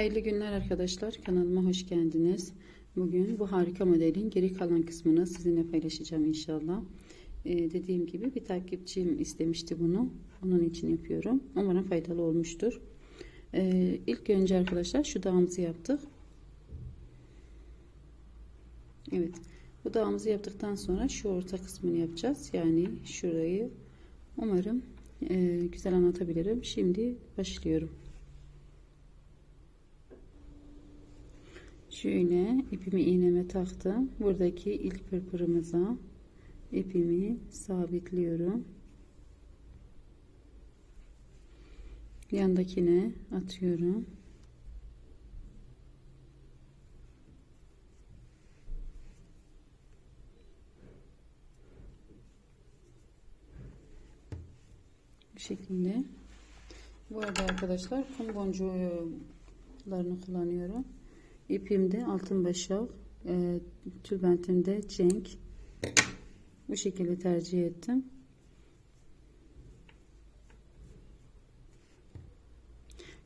Hayırlı günler arkadaşlar. Kanalıma hoş geldiniz. Bugün bu harika modelin geri kalan kısmını sizinle paylaşacağım inşallah. Ee, dediğim gibi bir takipçim istemişti bunu. Onun için yapıyorum. Umarım faydalı olmuştur. Ee, ilk önce arkadaşlar şu dağımızı yaptık. Evet. Bu dağımızı yaptıktan sonra şu orta kısmını yapacağız. Yani şurayı umarım e, güzel anlatabilirim. Şimdi başlıyorum. Şöyle ipimi iğneme taktım. Buradaki ilk pırpırımıza ipimi sabitliyorum. Yandakine atıyorum. Bu şekilde. Bu arada arkadaşlar kum boncuğlarını kullanıyorum. İpimde altın başak, e, tülbentimde cenk. Bu şekilde tercih ettim.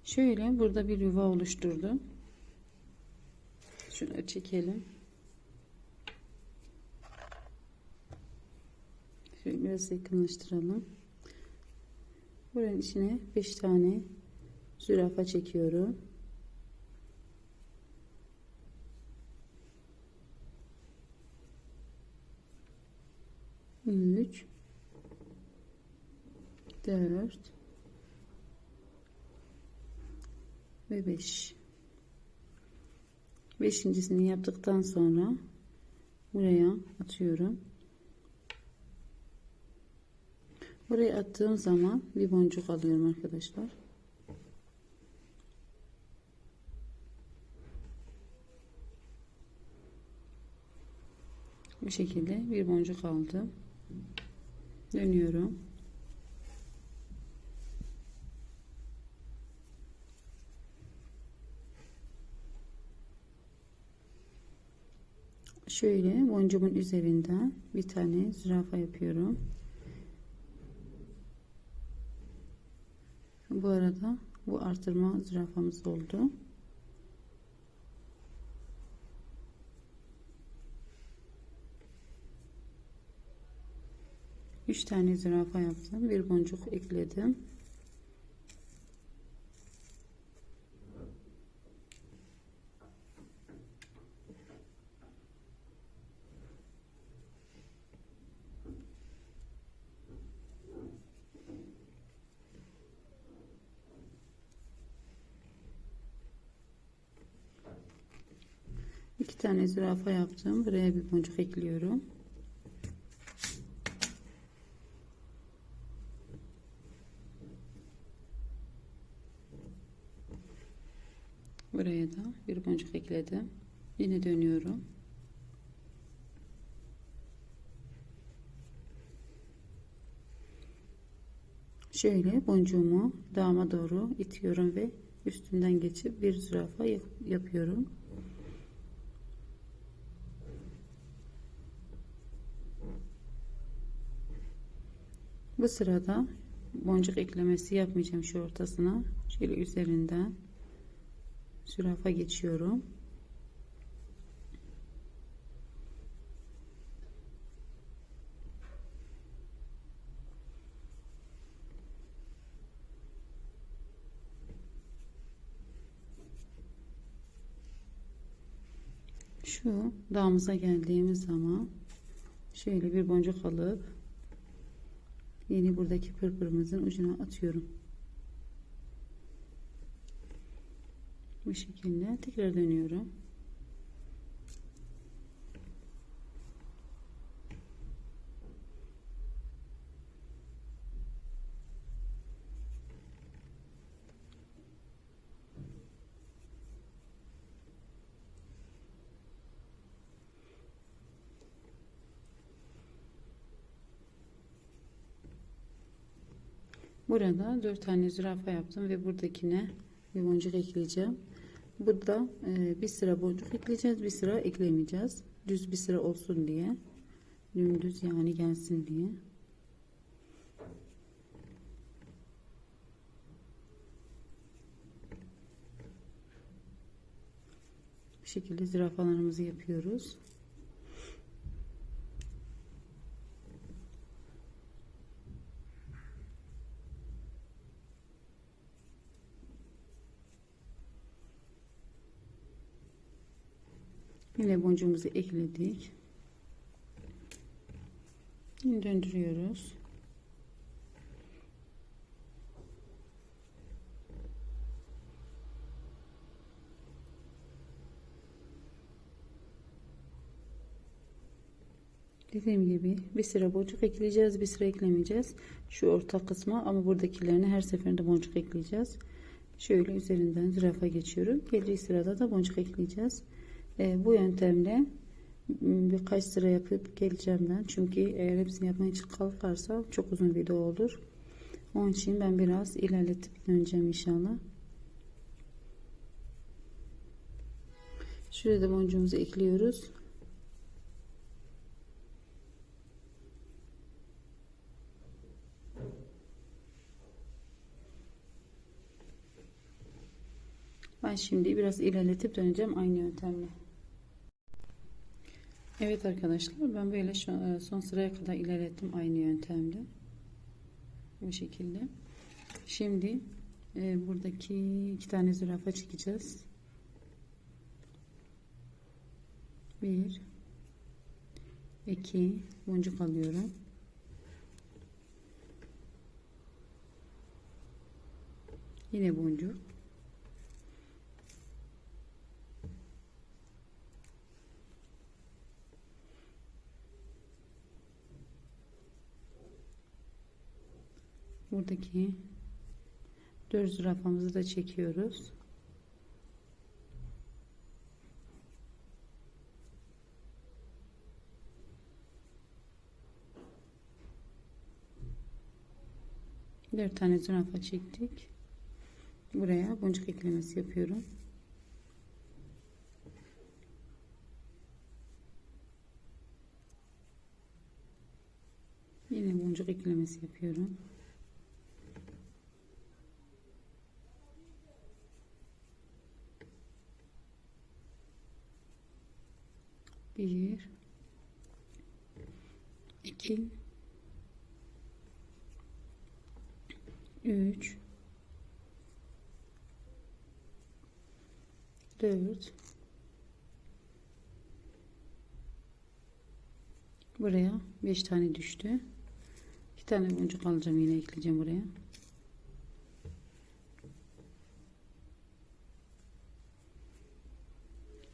Şöyle burada bir yuva oluşturdum. Şunu çekelim. Şöyle biraz yakınlaştıralım. Buranın içine 5 tane zürafa çekiyorum. 3 4 ve 5 beşincisini yaptıktan sonra buraya atıyorum. Buraya attığım zaman bir boncuk alıyorum arkadaşlar. Bu şekilde bir boncuk aldım dönüyorum. Şöyle boncuğumun üzerinden bir tane zürafa yapıyorum. Bu arada bu artırma zürafamız oldu 3 tane zürafa yaptım. Bir boncuk ekledim. İki tane zürafa yaptım. Buraya bir boncuk ekliyorum. Buraya da bir boncuk ekledim. Yine dönüyorum. Şöyle boncuğumu dama doğru itiyorum ve üstünden geçip bir zürafa yapıyorum. Bu sırada boncuk eklemesi yapmayacağım şu ortasına. Şöyle üzerinden zürafa geçiyorum. Şu dağımıza geldiğimiz zaman şöyle bir boncuk alıp yeni buradaki pırpırımızın ucuna atıyorum. Bu şekilde tekrar dönüyorum Burada 4 tane zürafa yaptım ve buradakine bir boncuk ekleyeceğim. Burada e, bir sıra boncuk ekleyeceğiz. Bir sıra eklemeyeceğiz. Düz bir sıra olsun diye. Dümdüz yani gelsin diye. şekilde zürafalarımızı yapıyoruz. Yine boncuğumuzu ekledik. Yine döndürüyoruz. Dediğim gibi bir sıra boncuk ekleyeceğiz, bir sıra eklemeyeceğiz. Şu orta kısma ama buradakilerine her seferinde boncuk ekleyeceğiz. Şöyle üzerinden zürafa geçiyorum. Gelecek sırada da boncuk ekleyeceğiz. E, bu yöntemle birkaç sıra yapıp geleceğim ben. Çünkü eğer hepsini yapmaya kalkarsa çok uzun video olur. Onun için ben biraz ilerletip döneceğim inşallah. Şuraya da boncuğumuzu ekliyoruz. Ben şimdi biraz ilerletip döneceğim aynı yöntemle. Evet arkadaşlar ben böyle e, son sıraya kadar ilerlettim aynı yöntemle. Bu şekilde. Şimdi e, buradaki iki tane zürafa çekeceğiz. Bir, iki boncuk alıyorum. Yine boncuk. Buradaki dört zürafamızı da çekiyoruz. Dört tane zürafa çektik. Buraya boncuk eklemesi yapıyorum. Yine boncuk eklemesi yapıyorum. Bir. İki. Üç. Dört. Buraya beş tane düştü. İki tane boncuk alacağım yine ekleyeceğim buraya.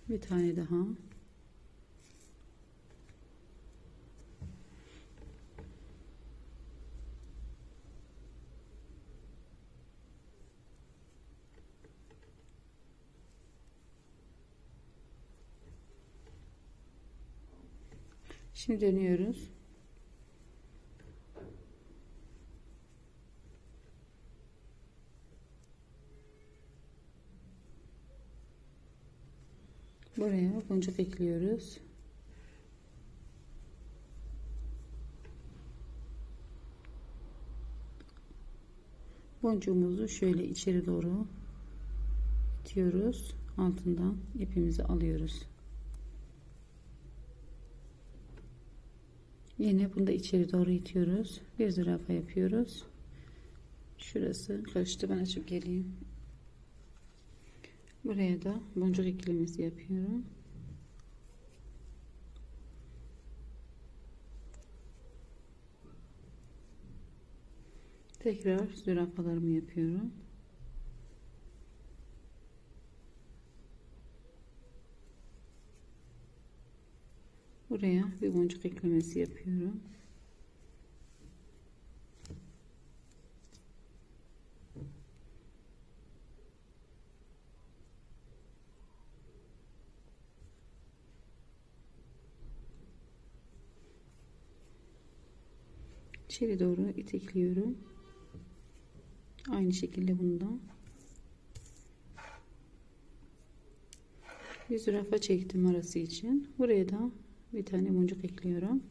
Bir tane daha Şimdi dönüyoruz. Buraya boncuk ekliyoruz. Boncuğumuzu şöyle içeri doğru itiyoruz. Altından ipimizi alıyoruz. Yine bunu da içeri doğru itiyoruz. Bir zürafa yapıyoruz. Şurası karıştı. Ben açıp geleyim. Buraya da boncuk eklemesi yapıyorum. Tekrar zürafalarımı yapıyorum. Buraya bir boncuk eklemesi yapıyorum. İçeri doğru itekliyorum. Aynı şekilde bundan. Bir zürafa çektim arası için. Buraya da bir tane boncuk ekliyorum.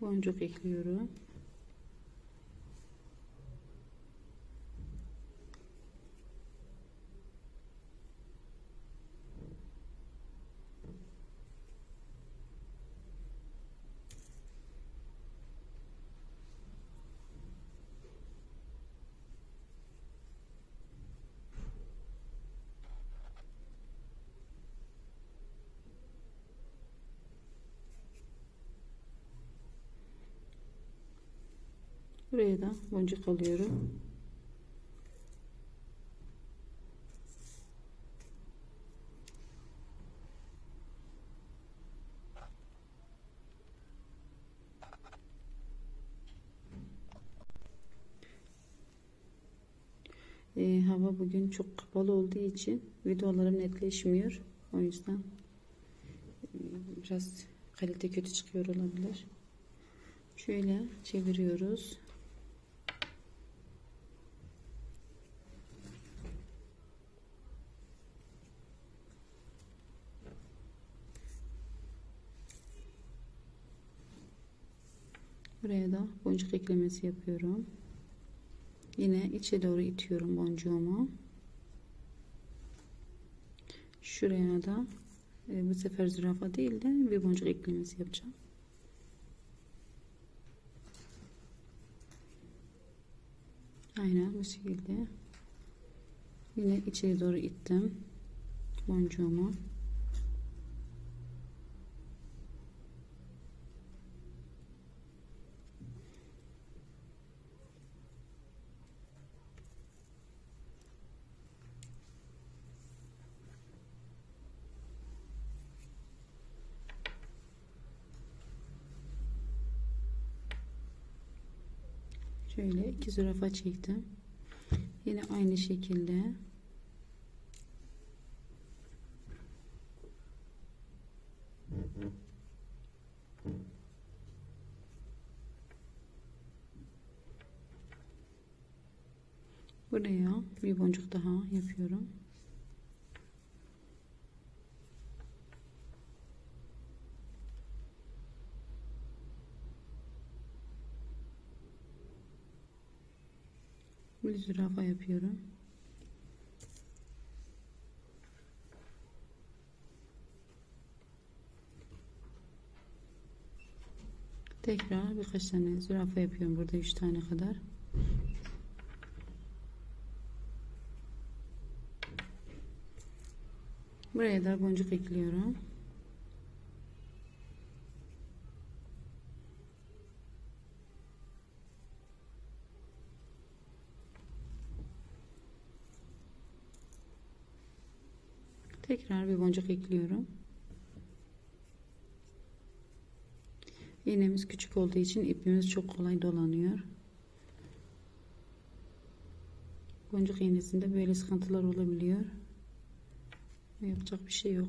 Boncuk ekliyorum. Buraya da boncuk alıyorum. Ee, hava bugün çok kapalı olduğu için videolarım netleşmiyor. O yüzden e, biraz kalite kötü çıkıyor olabilir. Şöyle çeviriyoruz. Buraya da boncuk eklemesi yapıyorum. Yine içe doğru itiyorum boncuğumu. Şuraya da e, bu sefer zürafa değil de bir boncuk eklemesi yapacağım. Aynen bu şekilde. Yine içeri doğru ittim boncuğumu. Şöyle iki zürafa çektim. Yine aynı şekilde buraya bir boncuk daha yapıyorum. Bir zürafa yapıyorum. Tekrar birkaç tane zürafa yapıyorum burada 3 tane kadar. Buraya da boncuk ekliyorum. Tekrar bir boncuk ekliyorum. İğnemiz küçük olduğu için ipimiz çok kolay dolanıyor. Boncuk iğnesinde böyle sıkıntılar olabiliyor. Yapacak bir şey yok.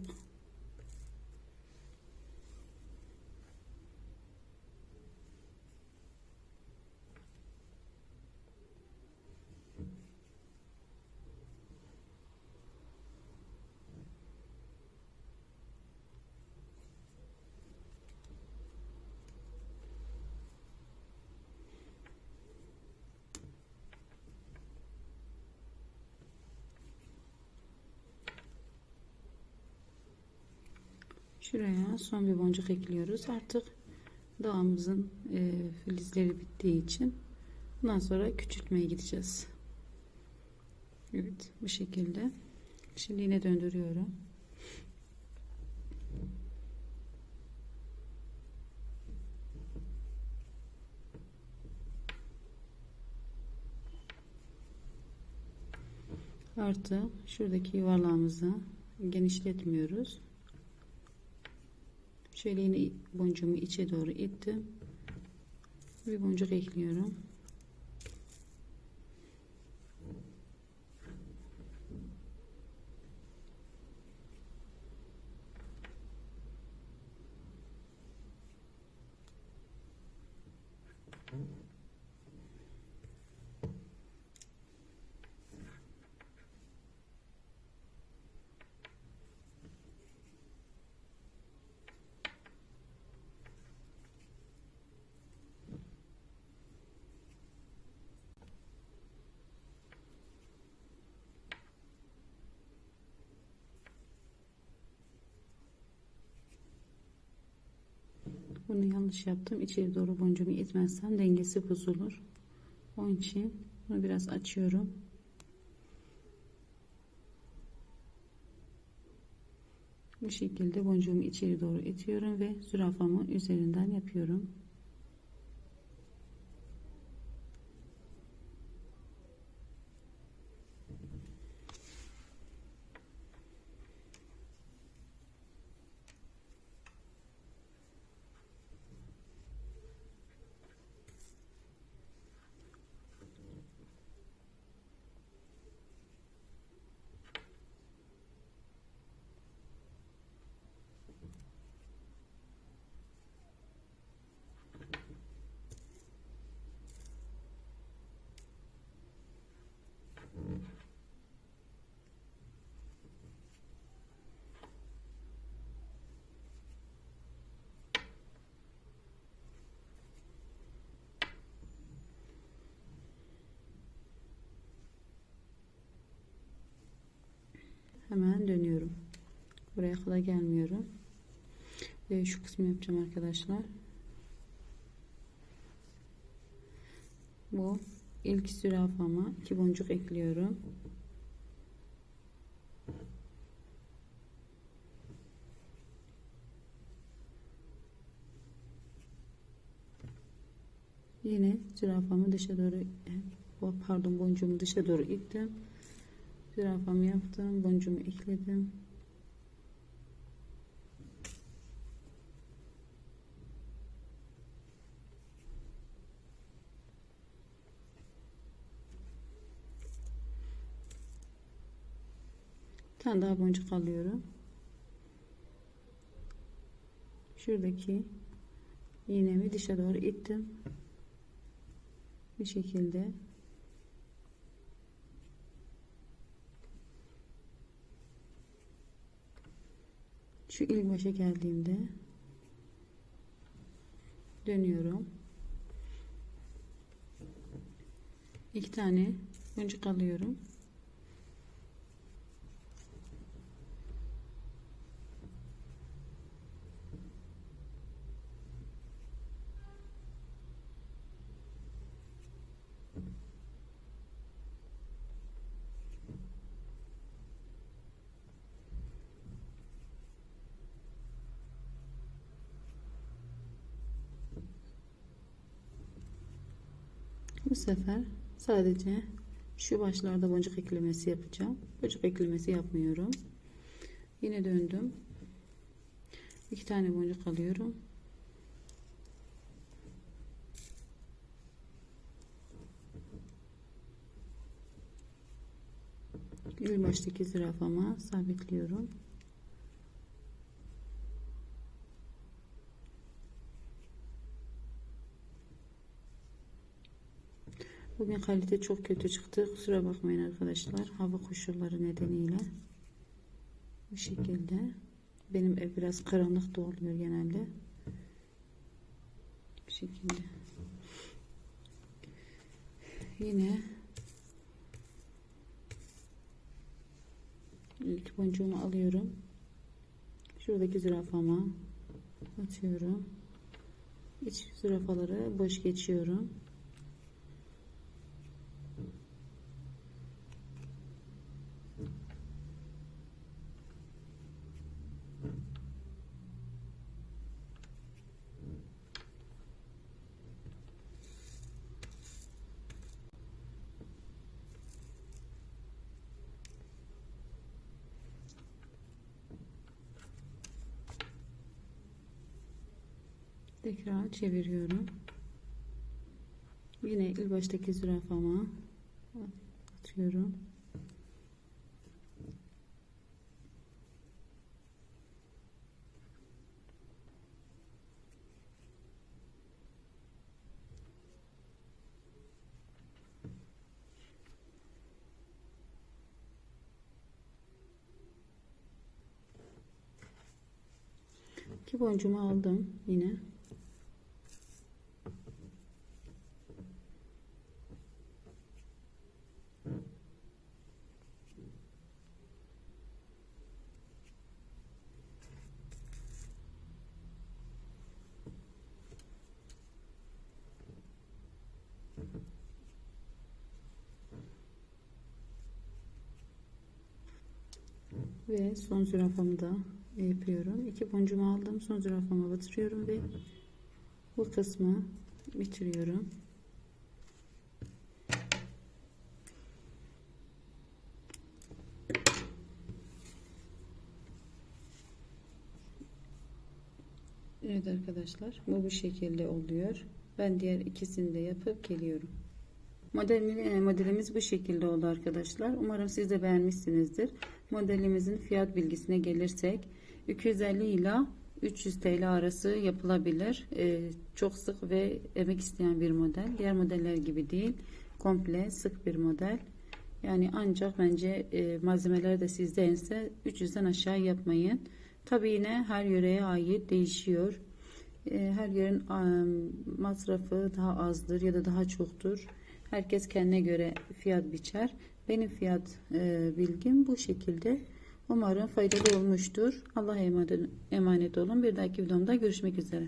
Şuraya son bir boncuk ekliyoruz. Artık dağımızın e, filizleri bittiği için bundan sonra küçültmeye gideceğiz. Evet bu şekilde. Şimdi yine döndürüyorum. Artı şuradaki yuvarlağımızı genişletmiyoruz. Şöyle yine boncuğumu içe doğru ittim. Bir boncuk ekliyorum. Bunu yanlış yaptım. İçeri doğru boncuğumu itmezsem dengesi bozulur. Onun için bunu biraz açıyorum. Bu şekilde boncuğumu içeri doğru itiyorum ve zürafamı üzerinden yapıyorum. Hemen dönüyorum. Buraya kadar gelmiyorum. Ve şu kısmı yapacağım arkadaşlar. Bu ilk zürafama iki boncuk ekliyorum. Yine zürafamı dışa doğru pardon boncuğumu dışa doğru ittim. Zürafamı yaptım. Boncuğumu ekledim. Bir tane daha boncuk alıyorum. Şuradaki iğnemi dışa doğru ittim. Bir şekilde şu ilk başa geldiğimde dönüyorum. iki tane boncuk alıyorum. Bu sefer sadece şu başlarda boncuk eklemesi yapacağım. Boncuk eklemesi yapmıyorum. Yine döndüm. İki tane boncuk alıyorum. İlk baştaki zürafama sabitliyorum. Bugün kalite çok kötü çıktı. Kusura bakmayın arkadaşlar. Hava koşulları nedeniyle. Bu şekilde. Benim ev biraz karanlık da oluyor genelde. Bu şekilde. Yine ilk boncuğumu alıyorum. Şuradaki zürafama atıyorum. İç zürafaları boş geçiyorum. Tekrar çeviriyorum. Yine ilk baştaki zürafama atıyorum. İki boncuğumu aldım yine. Ve son zürafamı da yapıyorum. İki boncuğumu aldım. Son zürafama batırıyorum ve bu kısmı bitiriyorum. Evet arkadaşlar bu bu şekilde oluyor. Ben diğer ikisini de yapıp geliyorum. Model, modelimiz bu şekilde oldu arkadaşlar. Umarım siz de beğenmişsinizdir. Modelimizin fiyat bilgisine gelirsek 250 ile 300 TL arası yapılabilir. Ee, çok sık ve emek isteyen bir model. Diğer modeller gibi değil. Komple sık bir model. Yani ancak bence e, malzemeler de sizdense 300'den aşağı yapmayın. Tabi yine her yöreye ait değişiyor. E, her yerin e, masrafı daha azdır ya da daha çoktur. Herkes kendine göre fiyat biçer. Benim fiyat e, bilgim bu şekilde. Umarım faydalı olmuştur. Allah'a emanet, olun. Bir dahaki videomda görüşmek üzere.